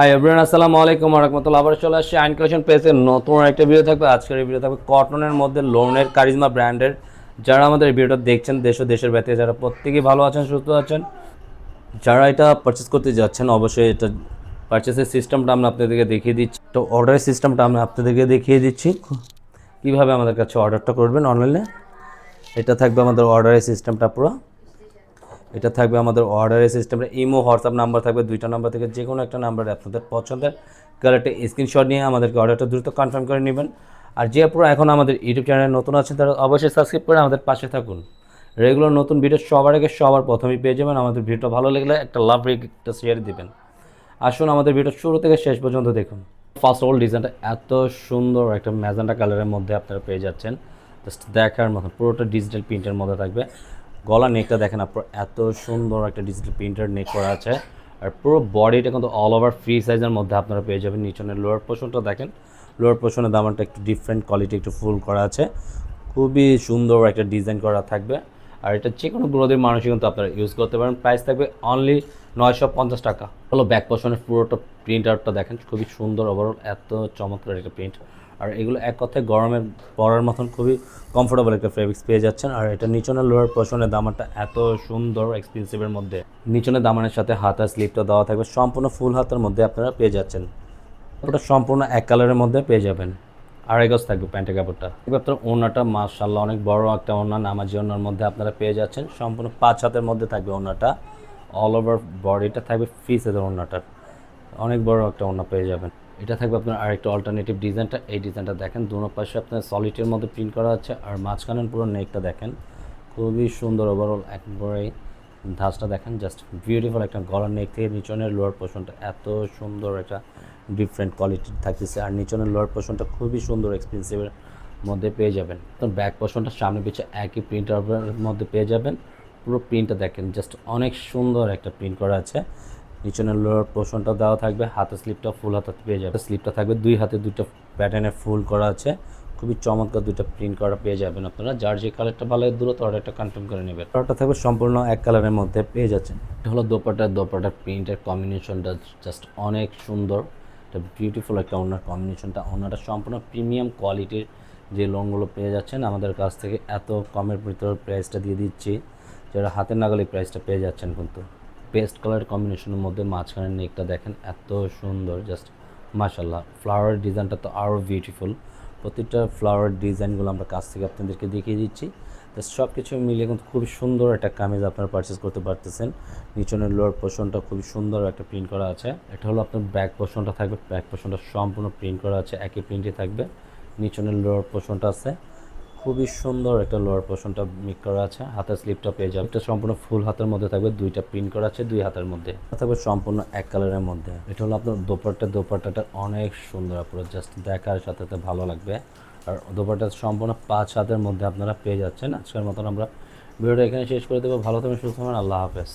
Hi everyone আসসালামু আলাইকুম রহমতুল্লাহ। আবার চলে আসছি আইন কালেকশন পেজের নতুন একটা ভিডিও থাকবে। আজকের এই ভিডিও থাকবে কটনের মধ্যে লোনের কারিজমা ব্র্যান্ডের যারা আমাদের এই দেখছেন, দেশ ও দেশের ব্যতীত যারা প্রত্যেকেই ভালো আছেন, সুস্থ আছেন, যারা এটা পারচেস করতে যাচ্ছেন, অবশ্যই এটা পারচেসের সিস্টেমটা আমরা আপনাদেরকে দেখিয়ে দিচ্ছি। তো অর্ডারের সিস্টেমটা আমরা আপনাদেরকে দেখিয়ে দিচ্ছি। কীভাবে আমাদের কাছে অর্ডারটা করবেন অনলাইনে এটা থাকবে আমাদের অর্ডারের সিস্টেমটা পুরো। এটা থাকবে আমাদের অর্ডারের সিস্টেমে ইমো হোয়াটসঅ্যাপ নাম্বার থাকবে দুইটা নাম্বার থেকে যে কোনো একটা নাম্বারে আপনাদের পছন্দের কালারটা স্ক্রিনশট নিয়ে আমাদেরকে অর্ডারটা দ্রুত কনফার্ম করে নেবেন। আর যে পুরো এখন আমাদের ইউটিউব চ্যানেলে নতুন আছেন, তারা অবশ্যই সাবস্ক্রাইব করে আমাদের পাশে থাকুন। রেগুলার নতুন ভিডিও সবার আগে সবার প্রথমেই পেয়ে যাবেন। আমাদের ভিডিওটা ভালো লাগলে একটা লাভ একটা শেয়ার দিবেন। আসুন আমাদের ভিডিও শুরু থেকে শেষ পর্যন্ত দেখুন। ফার্স্ট অল ডিজাইনটা এত সুন্দর একটা ম্যাজেন্টা কালারের মধ্যে আপনারা পেয়ে যাচ্ছেন। জাস্ট দেখার মতন, পুরোটা ডিজিটাল প্রিন্টের মধ্যে থাকবে। গলা নেকটা দেখেন আপনার এত সুন্দর একটা ডিজিটাল প্রিন্টার নেক করা আছে। আর পুরো বডিটা কিন্তু অল ওভার ফ্রি সাইজের মধ্যে আপনারা পেয়ে যাবেন। নিচনের লোয়ার পোর্শনটা দেখেন লোয়ার পোর্শনের দামানটা একটু ডিফারেন্ট কোয়ালিটি একটু ফুল করা আছে। খুবই সুন্দর একটা ডিজাইন করা থাকবে। আর এটা যে কোনো গ্রোদের মানুষই কিন্তু আপনারা ইউজ করতে পারেন। প্রাইস থাকবে অনলি নয়শো পঞ্চাশ টাকা। হলো ব্যাক পোর্শনের পুরোটা প্রিন্ট আউটটা দেখেন, খুবই সুন্দর ওভারঅল এত চমৎকার একটা প্রিন্ট আর এগুলো এক কথায় গরমে পরার মতন খুবই কমফোর্টেবল একটা ফেব্রিক্স পেয়ে যাচ্ছেন। আর এটা নিচনের লোয়ার পোর্শনের দামানটা এত সুন্দর এক্সপেন্সিভের মধ্যে। নিচনের দামানের সাথে হাত হাতা স্লিপটা দেওয়া থাকবে। সম্পূর্ণ ফুল হাতের মধ্যে আপনারা পেয়ে যাচ্ছেন। ওটা সম্পূর্ণ এক কালারের মধ্যে পেয়ে যাবেন। আড়াই গজ থাকবে প্যান্টের কাপড়টা। এবার আপনার ওনাটা মার্শাল্লাহ অনেক বড় একটা ওনা, নামাজি ওনার মধ্যে আপনারা পেয়ে যাচ্ছেন। সম্পূর্ণ পাঁচ হাতের মধ্যে থাকবে ওনাটা। অল ওভার বডিটা থাকবে ফ্রি সাইজের ওনাটার। অনেক বড় একটা ওনা পেয়ে যাবেন। এটা থাকবে আপনার আরেকটা অল্টারনেটিভ ডিজাইনটা এই ডিজাইনটা দেখেন, দুনো পাশে আপনার সলিটের মধ্যে প্রিন্ট করা আছে আর মাঝখানের পুরো নেকটা দেখেন, খুবই সুন্দর ওভারঅল একবারে ধাঁচটা দেখেন জাস্ট বিউটিফুল একটা গলার নেক থেকে নিচনের লোয়ার পোর্শনটা এত সুন্দর একটা ডিফারেন্ট কোয়ালিটির থাকতেছে। আর নিচনের লোয়ার পোর্শনটা খুবই সুন্দর এক্সপেন্সিভের মধ্যে পেয়ে যাবেন। তো ব্যাক পোর্শনটা সামনে পিছিয়ে একই প্রিন্টার মধ্যে পেয়ে যাবেন। পুরো প্রিন্টটা দেখেন জাস্ট অনেক সুন্দর একটা প্রিন্ট করা আছে। নিচনের লোয়ার পোর্শনটা দেওয়া থাকবে হাতে স্লিপটা ফুল হাতে পেয়ে যাবে। স্লিপটা থাকবে, দুই হাতে দুইটা প্যাটার্নে ফুল করা আছে। খুবই চমৎকার দুইটা প্রিন্ট করা পেয়ে যাবেন আপনারা। যার যে কালারটা ভালো লাগে দ্রুত অর্ডারটা কনফার্ম করে নেবেন। অর্ডারটা থাকবে সম্পূর্ণ এক কালারের মধ্যে পেয়ে যাচ্ছেন। এটা হলো দোপাটা দোপাটার প্রিন্টের কম্বিনেশনটা জাস্ট অনেক সুন্দর। একটা বিউটিফুল একটা ওনার কম্বিনেশনটা ওনাটা সম্পূর্ণ প্রিমিয়াম কোয়ালিটির যে লোনগুলো পেয়ে যাচ্ছেন, আমাদের কাছ থেকে এত কমের ভিতরে প্রাইসটা দিয়ে দিচ্ছি। যারা হাতের নাগালে প্রাইসটা পেয়ে যাচ্ছেন কিন্তু। পেস্ট কালার কম্বিনেশনের মধ্যে মাঝখানের নেকটা দেখেন এত সুন্দর জাস্ট মাশাল্লাহ ফ্লাওয়ার ডিজাইনটা তো আরও বিউটিফুল প্রতিটা ফ্লাওয়ার ডিজাইনগুলো আমরা কাছ থেকে আপনাদেরকে দেখিয়ে দিচ্ছি। তো সব কিছু মিলিয়ে কিন্তু খুবই সুন্দর একটা কামিজ আপনারা পারচেস করতে পারতেছেন। নিচনের লোয়ার পোর্শনটা খুবই সুন্দর একটা প্রিন্ট করা আছে। এটা হলো আপনার ব্যাক পোর্শনটা থাকবে। ব্যাক পোর্শনটা সম্পূর্ণ প্রিন্ট করা আছে। একই প্রিন্টে থাকবে। নিচনের লোয়ার পোর্শনটা আছে। খুবই সুন্দর একটা লোয়ার পোর্শনটা মিক করা আছে। হাতের স্লিপটা পেয়ে যাবে। এটা সম্পূর্ণ ফুল হাতের মধ্যে থাকবে। দুইটা প্রিন্ট করা আছে দুই হাতের মধ্যে। থাকবে সম্পূর্ণ এক কালারের মধ্যে। এটা হলো আপনার দোপাট্টা। দোপাট্টাটা অনেক সুন্দর আপনার জাস্ট দেখার সাথে সাথে ভালো লাগবে। আর দোপাট্টা সম্পূর্ণ পাঁচ হাতের মধ্যে আপনারা পেয়ে যাচ্ছেন। আজকের মতন আমরা ভিডিওটা এখানে শেষ করে দেবো। ভালো থাকবেন, সুস্থ থাকবেন। আল্লাহ হাফেজ।